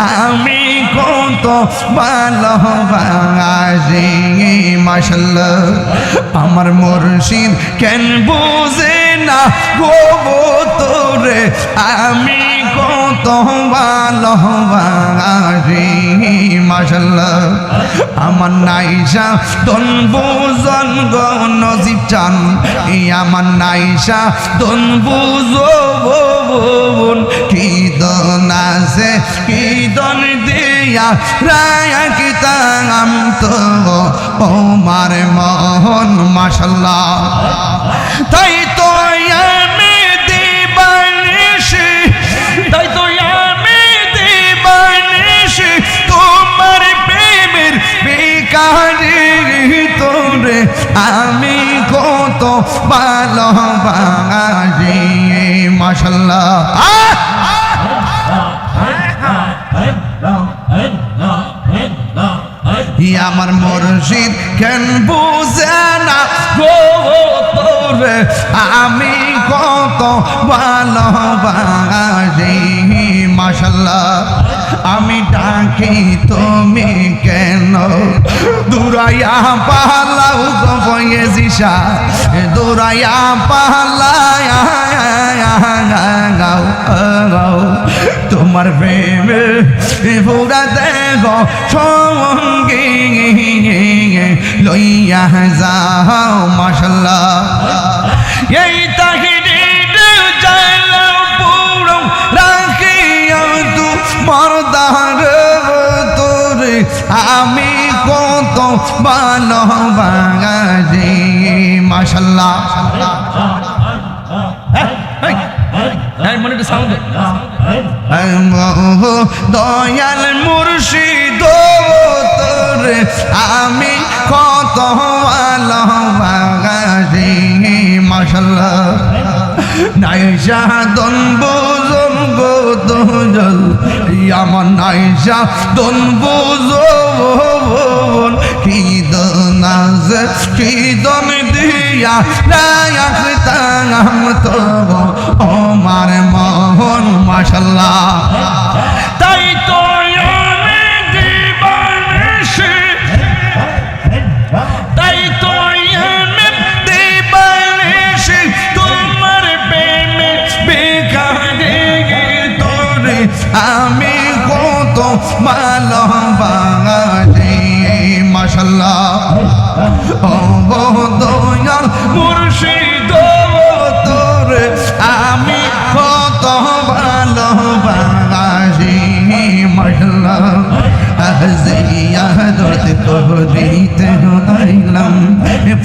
আমি কত ভালোবাসি মাসাল্লাহ আমার মুর্শিদ কেন বুঝে না গো তোরে, আমি কত ভালোবাসি মাশাল্লাহ আমার নাইসা দন বুজন গো নজিব চান আমার নাইসা দন বুঝো বোন আছে, কি দন দিয়া রায়া কি তো, ও মার মোহন মাশাল্লাহ মাশাল্লাহ আমার মুর্শিদ কেন বুঝে না? তোরে আমি কত ভালোবাসি মাশাল্লাহ আমি ডাকি, তুমি কেন? দুরাইয়া পালাও গো বয়েজিসা দুরাইয়া গাও তোমার প্রেমে পুরা দেহ সঙ্গে লইয়া যাও, মাশাল্লাহ। এই তাহিরি চাইলাম পুরো রাখিয়া তু মরদার তোরে আমি কত ভালোবাসি মাশাল্লাহ। সাউন্ড দয়াল মুর্শিদ তোরে আমি কত ভালোবাসি মাশাল্লাহ। নাইশা দন বুঝম গো দোজল আমার নাইসা দন বুঝন কি দন আছে কি দন দিয়া নায়াক তাঙাম তো ও মার মোহন, মাশাল্লাহ।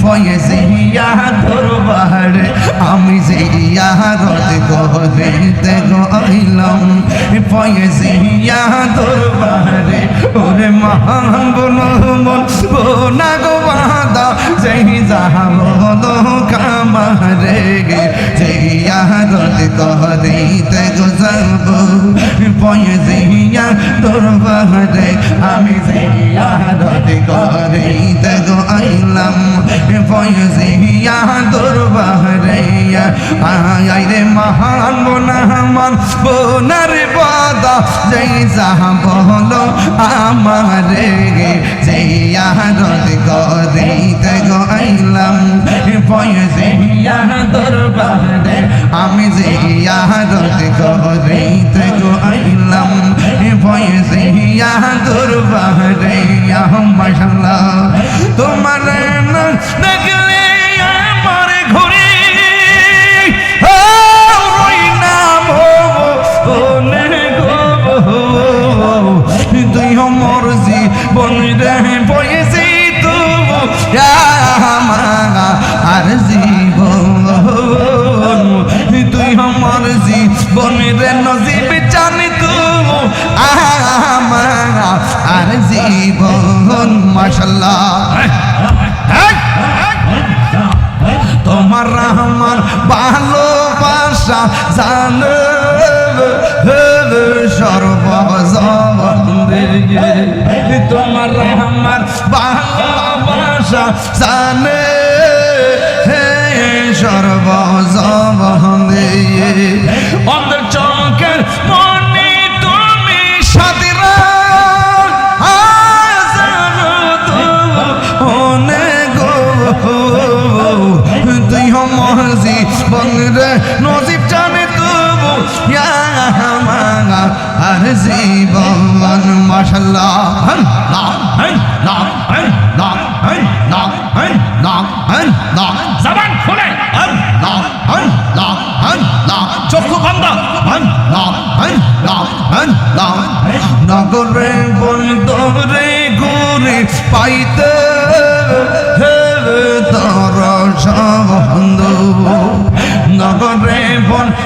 ফয়েজিয়া দরবার আমি জিয়া দর্দ করিতে আইলাম ফয়েজিয়া দরবারে ওরে মহাবন মন বোনা গো বাদা যেই যাহলো কামারে গে জিয়া দর্দ করিতে গো যাব ফয়েজিয়া দরবারে আমি জিয়া দর্দ করিতে গো আইলাম ফয়েজিয়া দরবারে আই রে মহান বোনা মান বোনার বাদা, যেই যাহা বলো আমারে গে জিয়া দর্দ করিতে গো আইলাম ফয়েজিয়া দরবারে আমি জিয়া দর্দ করিতে গো আইলাম ফয়েজিয়া দরবারে মাশাল্লাহ তোমার দেখলে আমার ঘুরে তুই হমর জীবন রে পয়েছি আর তুই হমর জীবন রে মাশাল্লাহ। তোমার রহমান ভালোবাসা জান সর্বজবন্দে তোমার রহমান ভালোবাসা জানে। জীবন রে নজিব জানে তবু আর জীবন মাসাল্লাহ জবান খুলে। চক্ষু বন্ধ। নগরে বন্ধ রে ঘুরে পাইতে তর সব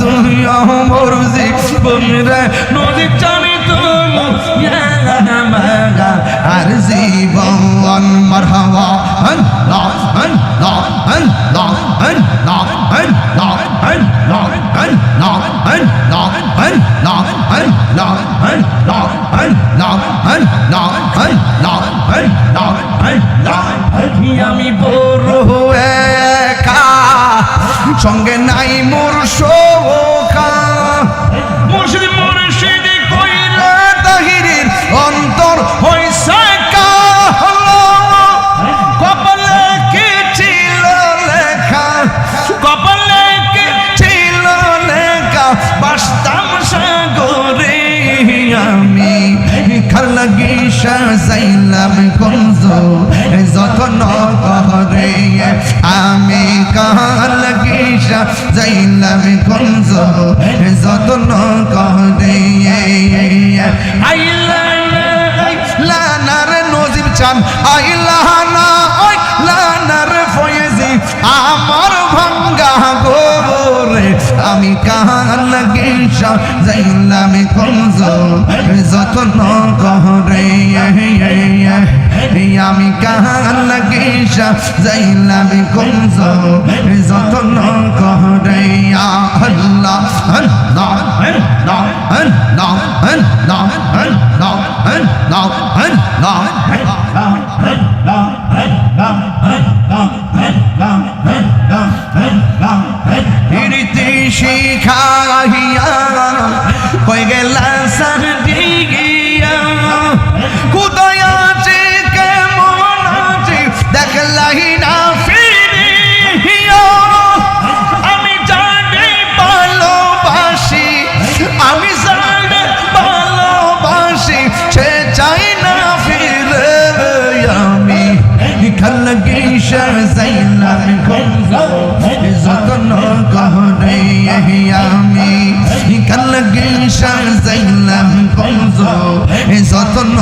তুই আমার জীবনের নজিব জানি তো আর জীবন মারহাবা আল্লাহ আল্লাহ আল্লাহ আল্লাহ আল্লাহ আল্লাহ আল্লাহ আল্লাহ আল্লাহ আল্লাহ আল্লাহ আল্লাহ আল্লাহ আল্লাহ আল্লাহ আল্লাহ আমি বড় আমি কালগি সাজাইলাম গঞ্জ যতন করে লানার নজিব চান, আইলানা ওই লানার ফয়েজি, আমার ভাঙ্গা গোবরে আমি কাহার লাগে যাইলাম কমজ যতন কহরে আমি কাহাকে যাইলাম কুঞ্জ যতন কহরাইয়া আল্লাহ আল্লাহ আল্লাহ আল্লাহ আল্লাহ আল্লাহ আল্লাহ।